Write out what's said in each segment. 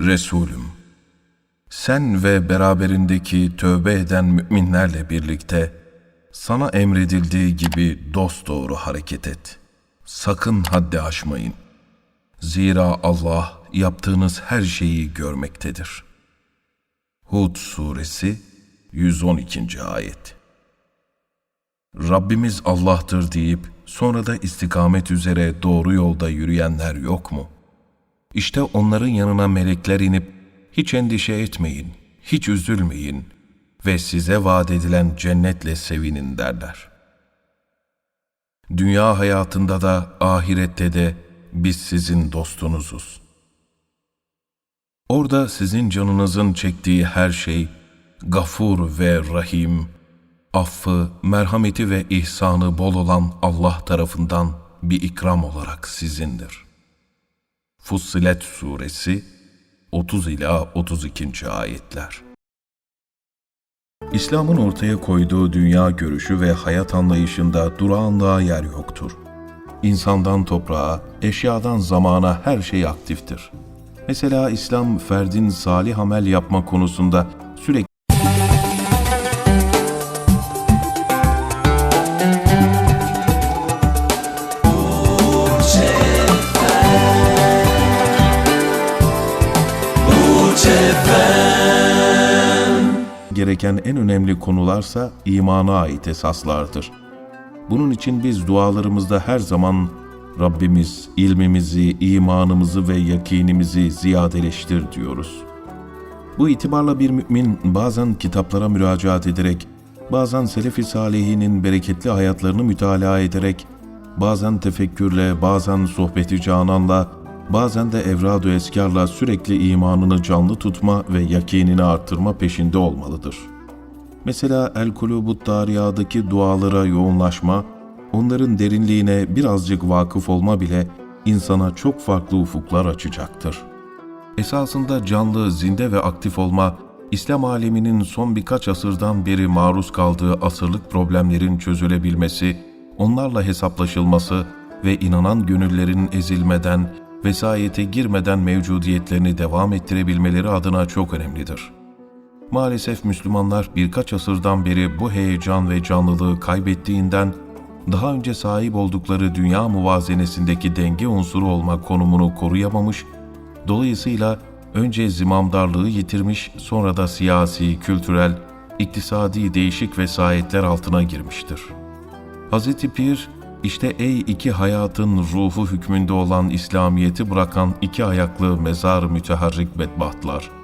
Resulüm, sen ve beraberindeki tövbe eden müminlerle birlikte sana emredildiği gibi dosdoğru hareket et. Sakın haddi aşmayın. Zira Allah yaptığınız her şeyi görmektedir. Hud Suresi 112. Ayet Rabbimiz Allah'tır deyip sonra da istikamet üzere doğru yolda yürüyenler yok mu? İşte onların yanına melekler inip hiç endişe etmeyin, hiç üzülmeyin ve size vaat edilen cennetle sevinin derler. Dünya hayatında da ahirette de biz sizin dostunuzuz. Orada sizin canınızın çektiği her şey gafur ve rahim, affı, merhameti ve ihsanı bol olan Allah tarafından bir ikram olarak sizindir. Fussilet Suresi 30 ila 32. ayetler. İslam'ın ortaya koyduğu dünya görüşü ve hayat anlayışında durağanlığa yer yoktur. İnsandan toprağa, eşyadan zamana her şey aktiftir. Mesela İslam ferdin salih amel yapma konusunda sürekli gereken en önemli konularsa imana ait esaslardır. Bunun için biz dualarımızda her zaman Rabbimiz ilmimizi, imanımızı ve yakinimizi ziyadeleştir diyoruz. Bu itibarla bir mümin bazen kitaplara müracaat ederek, bazen Selefi Salihinin bereketli hayatlarını mütalaa ederek, bazen tefekkürle, bazen sohbeti cananla, bazen de evrad-ı eskarla sürekli imanını canlı tutma ve yakinini artırma peşinde olmalıdır. Mesela El Kulubut Dariya'daki dualara yoğunlaşma, onların derinliğine birazcık vakıf olma bile insana çok farklı ufuklar açacaktır. Esasında canlı, zinde ve aktif olma, İslam aleminin son birkaç asırdan beri maruz kaldığı asırlık problemlerin çözülebilmesi, onlarla hesaplaşılması ve inanan gönüllerin ezilmeden, vesayete girmeden mevcudiyetlerini devam ettirebilmeleri adına çok önemlidir. Maalesef Müslümanlar birkaç asırdan beri bu heyecan ve canlılığı kaybettiğinden daha önce sahip oldukları dünya muvazenesindeki denge unsuru olma konumunu koruyamamış, dolayısıyla önce zimamdarlığı yitirmiş, sonra da siyasi, kültürel, iktisadi değişik vesayetler altına girmiştir. Hz. Pir, işte ey iki hayatın ruhu hükmünde olan İslamiyeti bırakan iki ayaklı mezar müteharrik bedbahtlar.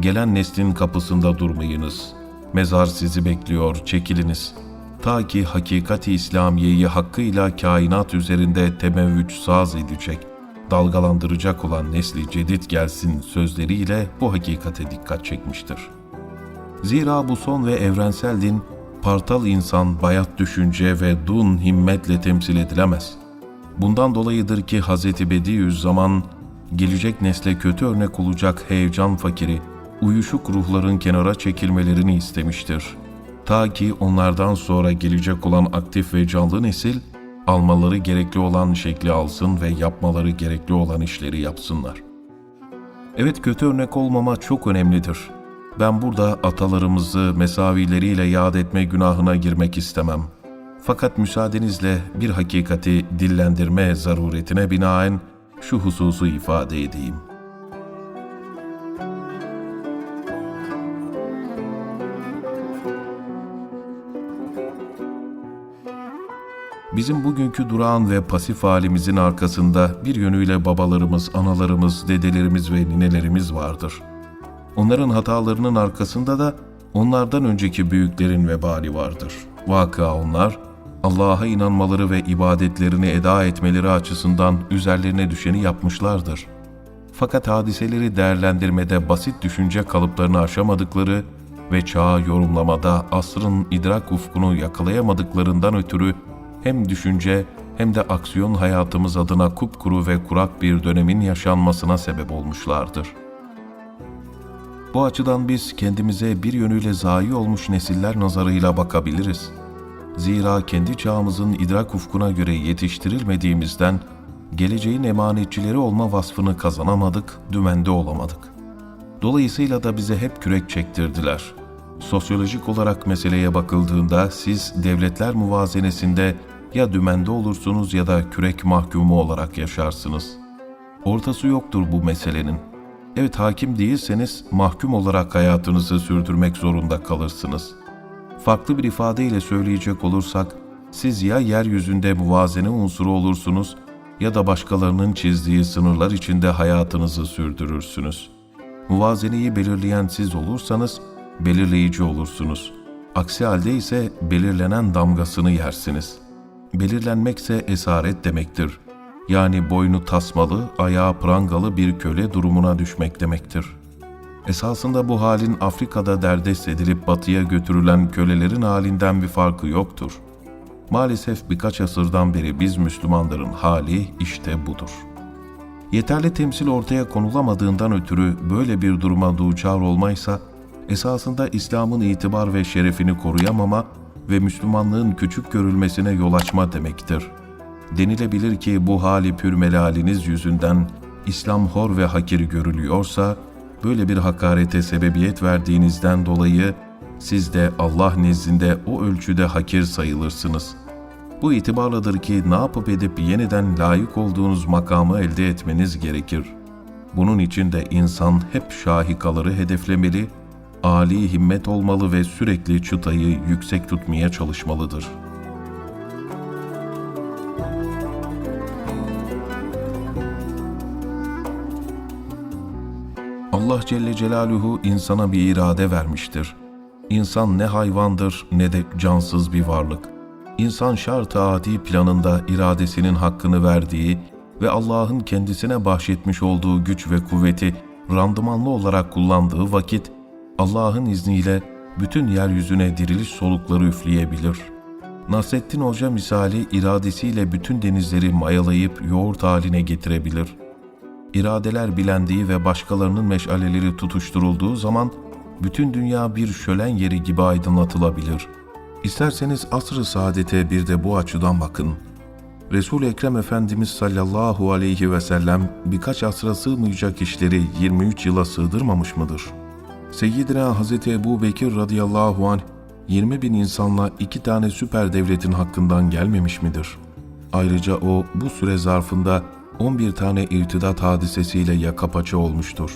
Gelen neslin kapısında durmayınız. Mezar sizi bekliyor, çekiliniz. Ta ki hakikati İslamiyeyi hakkıyla kainat üzerinde temevvüç saz edecek, dalgalandıracak olan nesli cedid gelsin sözleriyle bu hakikate dikkat çekmiştir. Zira bu son ve evrensel din, partal insan bayat düşünce ve dun himmetle temsil edilemez. Bundan dolayıdır ki Hz. Bediüzzaman, gelecek nesle kötü örnek olacak heyecan fakiri, uyuşuk ruhların kenara çekilmelerini istemiştir. Ta ki onlardan sonra gelecek olan aktif ve canlı nesil, almaları gerekli olan şekli alsın ve yapmaları gerekli olan işleri yapsınlar. Evet kötü örnek olmama çok önemlidir. Ben burada atalarımızı mesavileriyle yad etme günahına girmek istemem. Fakat müsaadenizle bir hakikati dillendirme zaruretine binaen şu hususu ifade edeyim. Bizim bugünkü durağan ve pasif halimizin arkasında bir yönüyle babalarımız, analarımız, dedelerimiz ve ninelerimiz vardır. Onların hatalarının arkasında da onlardan önceki büyüklerin vebali vardır. Vakıa onlar, Allah'a inanmaları ve ibadetlerini eda etmeleri açısından üzerlerine düşeni yapmışlardır. Fakat hadiseleri değerlendirmede basit düşünce kalıplarını aşamadıkları ve çağı yorumlamada asrın idrak ufkunu yakalayamadıklarından ötürü hem düşünce hem de aksiyon hayatımız adına kupkuru ve kurak bir dönemin yaşanmasına sebep olmuşlardır. Bu açıdan biz kendimize bir yönüyle zayi olmuş nesiller nazarıyla bakabiliriz. Zira kendi çağımızın idrak ufkuna göre yetiştirilmediğimizden geleceğin emanetçileri olma vasfını kazanamadık, dümende olamadık. Dolayısıyla da bize hep kürek çektirdiler. Sosyolojik olarak meseleye bakıldığında siz devletler muvazenesinde ya dümende olursunuz ya da kürek mahkumu olarak yaşarsınız. Ortası yoktur bu meselenin. Evet hakim değilseniz mahkum olarak hayatınızı sürdürmek zorunda kalırsınız. Farklı bir ifadeyle söyleyecek olursak, siz ya yeryüzünde muvazene unsuru olursunuz ya da başkalarının çizdiği sınırlar içinde hayatınızı sürdürürsünüz. Muvazeneyi belirleyen siz olursanız belirleyici olursunuz. Aksi halde ise belirlenen damgasını yersiniz. Belirlenmekse esaret demektir. Yani boynu tasmalı, ayağı prangalı bir köle durumuna düşmek demektir. Esasında bu halin Afrika'da derdest edilip batıya götürülen kölelerin halinden bir farkı yoktur. Maalesef birkaç asırdan beri biz Müslümanların hali işte budur. Yeterli temsil ortaya konulamadığından ötürü böyle bir duruma duçar olmaysa, esasında İslam'ın itibar ve şerefini koruyamama ve Müslümanlığın küçük görülmesine yol açma demektir. Denilebilir ki bu hali pürmelaliniz yüzünden İslam hor ve hakir görülüyorsa, böyle bir hakarete sebebiyet verdiğinizden dolayı siz de Allah nezdinde o ölçüde hakir sayılırsınız. Bu itibarladır ki ne yapıp edip yeniden layık olduğunuz makamı elde etmeniz gerekir. Bunun için de insan hep şahikaları hedeflemeli, âli himmet olmalı ve sürekli çıtayı yüksek tutmaya çalışmalıdır.'' Allah Celle Celaluhu insana bir irade vermiştir. İnsan ne hayvandır ne de cansız bir varlık. İnsan şart-ı adi planında iradesinin hakkını verdiği ve Allah'ın kendisine bahşetmiş olduğu güç ve kuvveti randımanlı olarak kullandığı vakit Allah'ın izniyle bütün yeryüzüne diriliş solukları üfleyebilir. Nasrettin Hoca misali iradesiyle bütün denizleri mayalayıp yoğurt haline getirebilir.'' iradeler bilendiği ve başkalarının meşaleleri tutuşturulduğu zaman bütün dünya bir şölen yeri gibi aydınlatılabilir. İsterseniz asr-ı saadete bir de bu açıdan bakın. Resul Ekrem Efendimiz sallallahu aleyhi ve sellem birkaç asra sığmayacak işleri 23 yıla sığdırmamış mıdır? Seyyidina Hazreti Ebu Bekir radıyallahu anh 20 bin insanla iki tane süper devletin hakkından gelmemiş midir? Ayrıca o bu süre zarfında 11 tane irtidat hadisesiyle yaka paça olmuştur.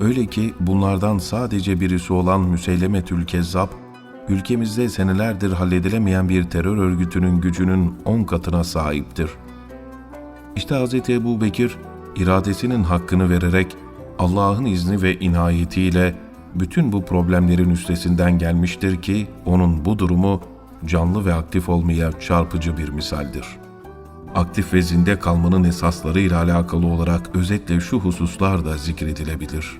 Öyle ki bunlardan sadece birisi olan Müseylemetül Kezzab, ülkemizde senelerdir halledilemeyen bir terör örgütünün gücünün 10 katına sahiptir. İşte Hz. Ebu Bekir, iradesinin hakkını vererek Allah'ın izni ve inayetiyle bütün bu problemlerin üstesinden gelmiştir ki onun bu durumu canlı ve aktif olmaya çarpıcı bir misaldir.'' aktif ve zinde kalmanın esasları ile alakalı olarak özetle şu hususlar da zikredilebilir.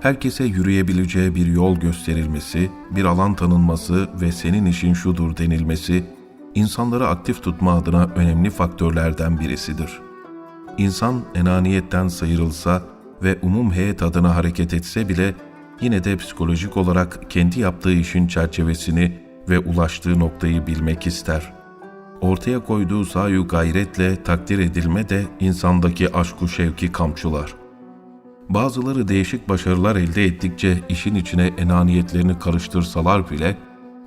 Herkese yürüyebileceği bir yol gösterilmesi, bir alan tanınması ve senin işin şudur denilmesi, insanları aktif tutma adına önemli faktörlerden birisidir. İnsan enaniyetten sıyrılsa ve umum heyet adına hareket etse bile yine de psikolojik olarak kendi yaptığı işin çerçevesini ve ulaştığı noktayı bilmek ister.'' ortaya koyduğu sayu gayretle takdir edilme de insandaki aşku şevki kamçılar. Bazıları değişik başarılar elde ettikçe işin içine enaniyetlerini karıştırsalar bile,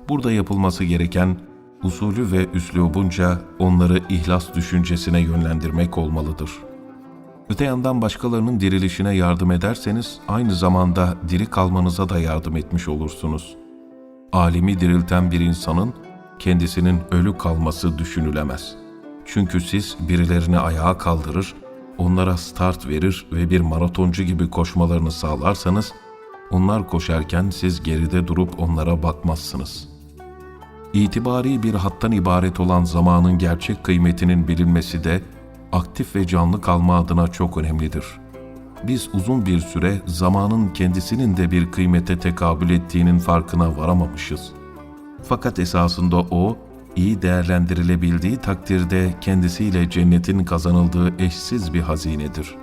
burada yapılması gereken usulü ve üslubunca onları ihlas düşüncesine yönlendirmek olmalıdır. Öte yandan başkalarının dirilişine yardım ederseniz aynı zamanda diri kalmanıza da yardım etmiş olursunuz. Alimi dirilten bir insanın kendisinin ölü kalması düşünülemez. Çünkü siz birilerini ayağa kaldırır, onlara start verir ve bir maratoncu gibi koşmalarını sağlarsanız, onlar koşarken siz geride durup onlara bakmazsınız. İtibari bir hattan ibaret olan zamanın gerçek kıymetinin bilinmesi de aktif ve canlı kalma adına çok önemlidir. Biz uzun bir süre zamanın kendisinin de bir kıymete tekabül ettiğinin farkına varamamışız.'' Fakat esasında o, iyi değerlendirilebildiği takdirde kendisiyle cennetin kazanıldığı eşsiz bir hazinedir.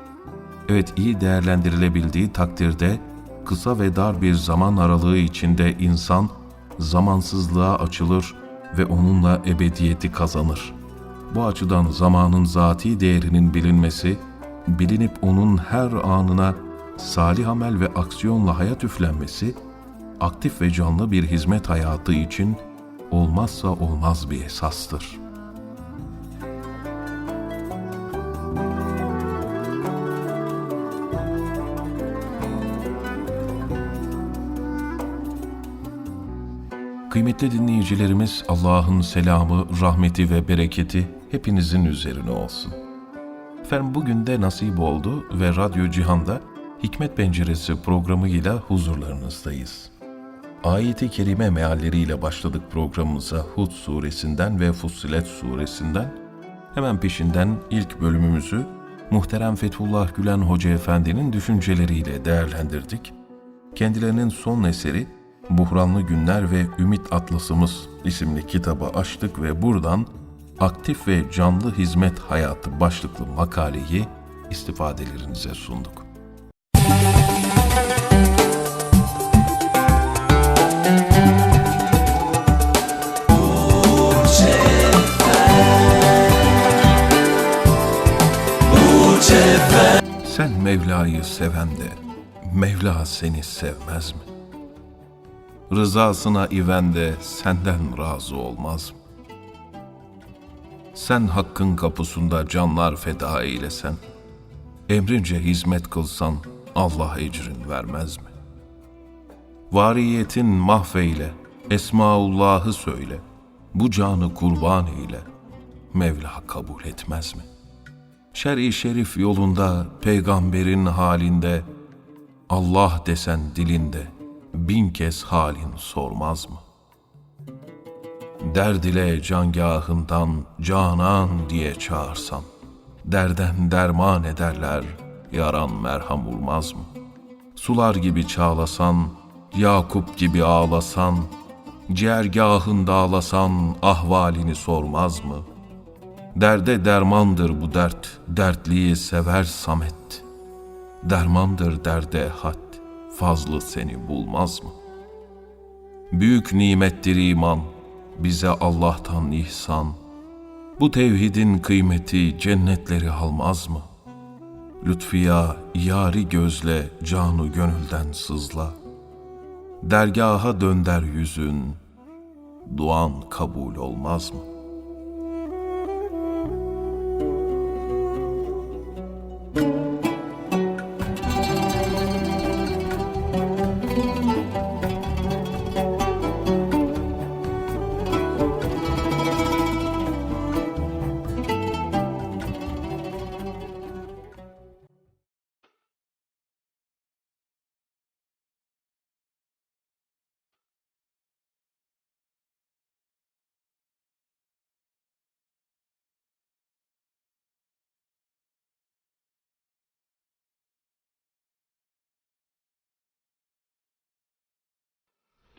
Evet iyi değerlendirilebildiği takdirde kısa ve dar bir zaman aralığı içinde insan zamansızlığa açılır ve onunla ebediyeti kazanır. Bu açıdan zamanın zati değerinin bilinmesi, bilinip onun her anına salih amel ve aksiyonla hayat üflenmesi, aktif ve canlı bir hizmet hayatı için olmazsa olmaz bir esastır. Kıymetli dinleyicilerimiz Allah'ın selamı, rahmeti ve bereketi hepinizin üzerine olsun. Efendim bugün de nasip oldu ve Radyo Cihan'da Hikmet Penceresi programıyla huzurlarınızdayız. Ayet-i Kerime mealleriyle başladık programımıza Hud suresinden ve Fussilet suresinden. Hemen peşinden ilk bölümümüzü muhterem Fethullah Gülen Hoca Efendi'nin düşünceleriyle değerlendirdik. Kendilerinin son eseri Buhranlı Günler ve Ümit Atlasımız isimli kitabı açtık ve buradan aktif ve canlı hizmet hayatı başlıklı makaleyi istifadelerinize sunduk. Sen Mevla'yı seven de Mevla seni sevmez mi? Rızasına iven de senden razı olmaz? Sen hakkın kapısında canlar feda eylesen, emrince hizmet kılsan Allah ecrin vermez mi? Variyetin mahveyle, Esmaullah'ı söyle, bu canı kurban eyle, Mevla kabul etmez mi? Şer-i şerif yolunda, peygamberin halinde, Allah desen dilinde, bin kez halin sormaz mı? Derd ile cangahından canan diye çağırsan, derden derman ederler, yaran merham olmaz mı? Sular gibi çağlasan, Yakup gibi ağlasan, cergahında ağlasan ahvalini sormaz mı? Derde dermandır bu dert, dertliyi sever Samet. Dermandır derde had, fazlı seni bulmaz mı? Büyük nimettir iman, bize Allah'tan ihsan. Bu tevhidin kıymeti cennetleri almaz mı? Lütfiya yari gözle canu gönülden sızla. Dergaha dönder yüzün, duan kabul olmaz mı?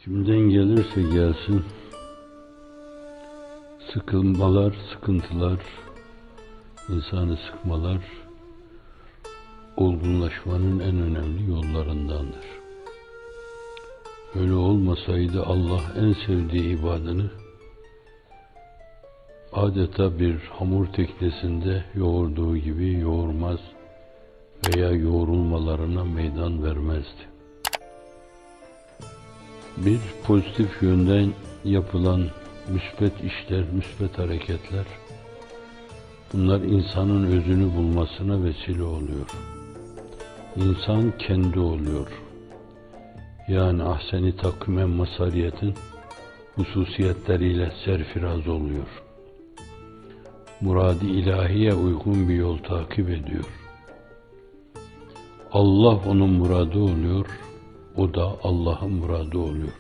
Kimden gelirse gelsin, sıkılmalar, sıkıntılar, insanı sıkmalar, olgunlaşmanın en önemli yollarındandır. Öyle olmasaydı Allah en sevdiği ibadını adeta bir hamur teknesinde yoğurduğu gibi yoğurmaz veya yoğrulmalarına meydan vermezdi bir pozitif yönden yapılan müsbet işler, müsbet hareketler bunlar insanın özünü bulmasına vesile oluyor. İnsan kendi oluyor. Yani ahseni takvimen masariyetin hususiyetleriyle serfiraz oluyor. Muradi ilahiye uygun bir yol takip ediyor. Allah onun muradı oluyor o da Allah'ın muradı oluyor.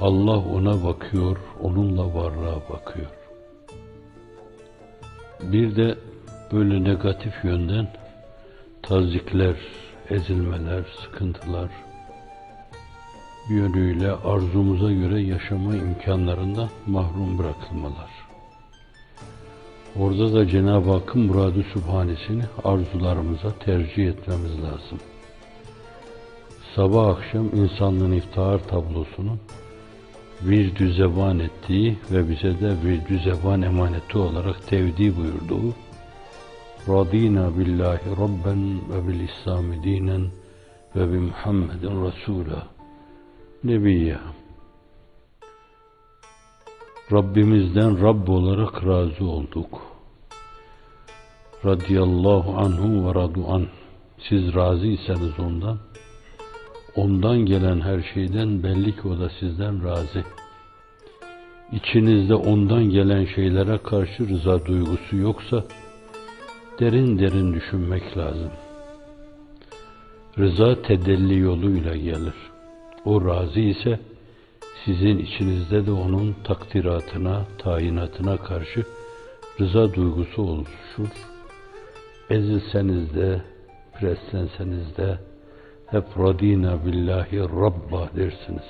Allah ona bakıyor, onunla varlığa bakıyor. Bir de böyle negatif yönden tazikler, ezilmeler, sıkıntılar bir yönüyle arzumuza göre yaşama imkanlarından mahrum bırakılmalar. Orada da Cenab-ı Hakk'ın muradı sübhanesini arzularımıza tercih etmemiz lazım sabah akşam insanlığın iftihar tablosunun virdü zeban ettiği ve bize de virdü zeban emaneti olarak tevdi buyurduğu Radina billahi rabben ve bil İslami dinen ve bi Muhammedin Resul'a. Nebiyya. Rabbimizden Rabb olarak razı olduk. Radiyallahu anhu ve radu an. Siz razıysanız ondan, ondan gelen her şeyden belli ki o da sizden razı. İçinizde ondan gelen şeylere karşı rıza duygusu yoksa, derin derin düşünmek lazım. Rıza tedelli yoluyla gelir. O razı ise, sizin içinizde de onun takdiratına, tayinatına karşı rıza duygusu oluşur. Ezilseniz de, preslenseniz de hep radina billahi rabba dersiniz.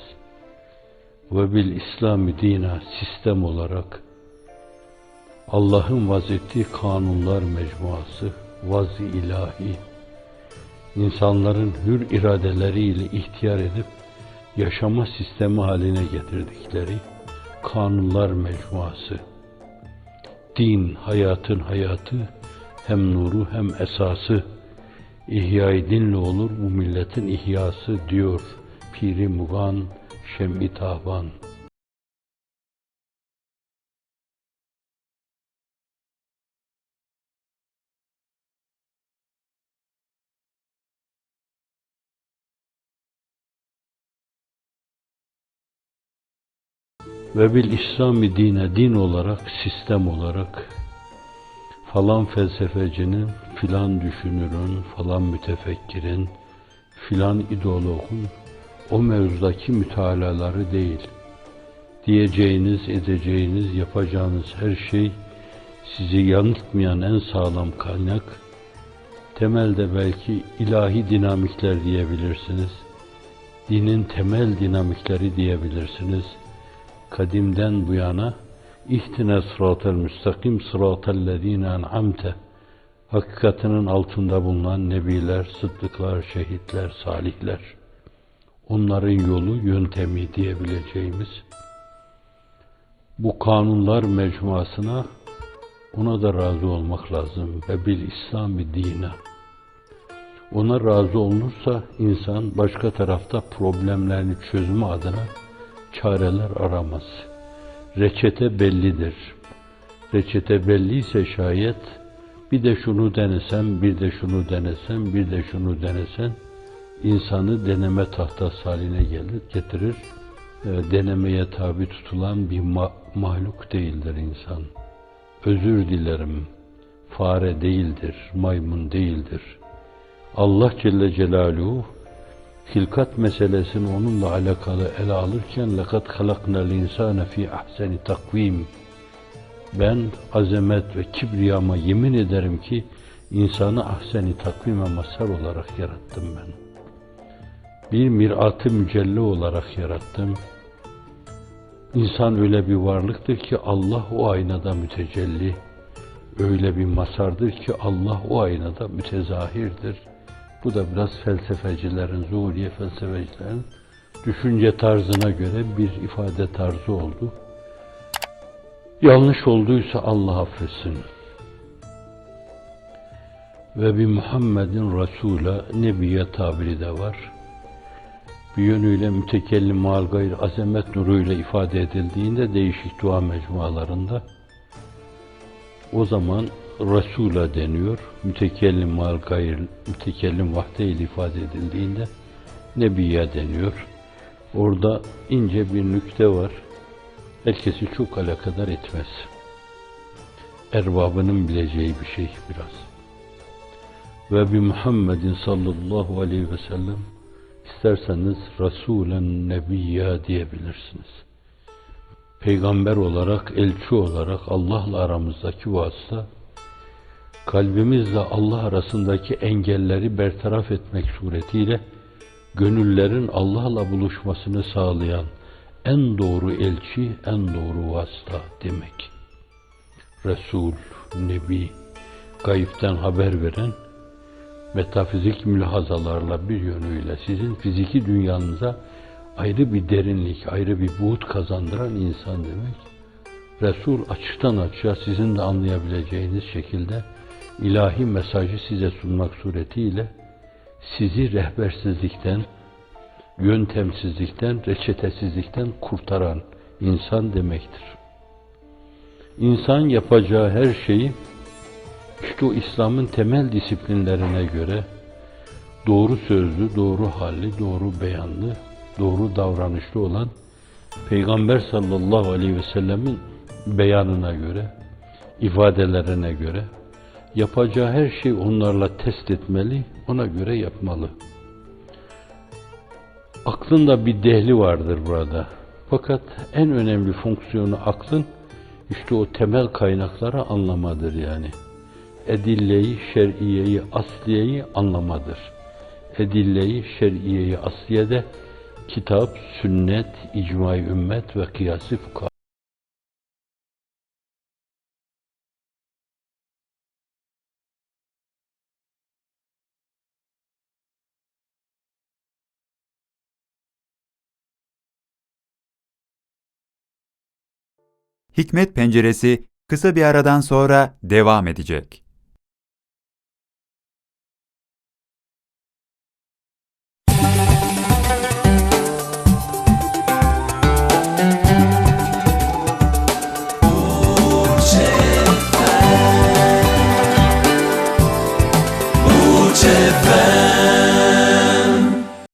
Ve bil İslami dina sistem olarak Allah'ın vazettiği kanunlar mecmuası, vaz-ı ilahi, insanların hür iradeleriyle ihtiyar edip yaşama sistemi haline getirdikleri kanunlar mecmuası. Din, hayatın hayatı, hem nuru hem esası, İhya-i dinle olur bu milletin ihyası diyor Piri Mugan Şem-i Tahban. Ve bil İslami dine din olarak, sistem olarak falan felsefecinin, filan düşünürün, falan mütefekkirin, filan ideologun o mevzudaki mütalaları değil. Diyeceğiniz, edeceğiniz, yapacağınız her şey sizi yanıltmayan en sağlam kaynak, temelde belki ilahi dinamikler diyebilirsiniz. Dinin temel dinamikleri diyebilirsiniz. Kadimden bu yana İhtine sıratel müstakim sıratellezine en'amte Hakikatinin altında bulunan nebiler, sıddıklar, şehitler, salihler. Onların yolu, yöntemi diyebileceğimiz bu kanunlar mecmuasına ona da razı olmak lazım. Ve bil İslami dine. Ona razı olunursa insan başka tarafta problemlerini çözümü adına çareler aramaz. Reçete bellidir. Reçete belliyse şayet bir de şunu denesem, bir de şunu denesem, bir de şunu denesen insanı deneme tahtası haline gelir, getirir. E, denemeye tabi tutulan bir ma mahluk değildir insan. Özür dilerim. Fare değildir, maymun değildir. Allah Celle Celaluhu hilkat meselesini onunla alakalı ele alırken لَقَدْ خَلَقْنَا الْاِنْسَانَ ف۪ي اَحْسَنِ takvim Ben azamet ve kibriyama yemin ederim ki insanı ahseni takvime mazhar olarak yarattım ben. Bir mirat-ı mücelle olarak yarattım. İnsan öyle bir varlıktır ki Allah o aynada mütecelli. Öyle bir masardır ki Allah o aynada mütezahirdir. Bu da biraz felsefecilerin, zuhuriye felsefecilerin düşünce tarzına göre bir ifade tarzı oldu. Yanlış olduysa Allah affetsin. Ve bir Muhammedin Resul'a Nebiye tabiri de var. Bir yönüyle mütekellim mal gayr azamet nuruyla ifade edildiğinde değişik dua mecmualarında o zaman Resul'a deniyor. Mütekellim mal gayr, mütekellim vahde ifade edildiğinde Nebiye deniyor. Orada ince bir nükte var. Herkesi çok alakadar etmez. Erbabının bileceği bir şey biraz. Ve bi Muhammedin sallallahu aleyhi ve sellem isterseniz Resulen Nebiyya diyebilirsiniz. Peygamber olarak, elçi olarak Allah'la aramızdaki vasıta kalbimizle Allah arasındaki engelleri bertaraf etmek suretiyle gönüllerin Allah'la buluşmasını sağlayan en doğru elçi, en doğru vasıta demek. Resul, Nebi, gayipten haber veren, metafizik mülahazalarla bir yönüyle sizin fiziki dünyanıza ayrı bir derinlik, ayrı bir buğut kazandıran insan demek. Resul açıktan açığa sizin de anlayabileceğiniz şekilde ilahi mesajı size sunmak suretiyle sizi rehbersizlikten, yöntemsizlikten, reçetesizlikten kurtaran insan demektir. İnsan yapacağı her şeyi işte o İslam'ın temel disiplinlerine göre doğru sözlü, doğru halli, doğru beyanlı, doğru davranışlı olan Peygamber sallallahu aleyhi ve sellemin beyanına göre, ifadelerine göre yapacağı her şeyi onlarla test etmeli, ona göre yapmalı. Aklın da bir dehli vardır burada. Fakat en önemli fonksiyonu aklın işte o temel kaynakları anlamadır yani. Edilleyi, şer'iyeyi, asliyeyi anlamadır. Edilleyi, şer'iyeyi, asliyede kitap, sünnet, icma-i ümmet ve kıyası Hikmet Penceresi kısa bir aradan sonra devam edecek.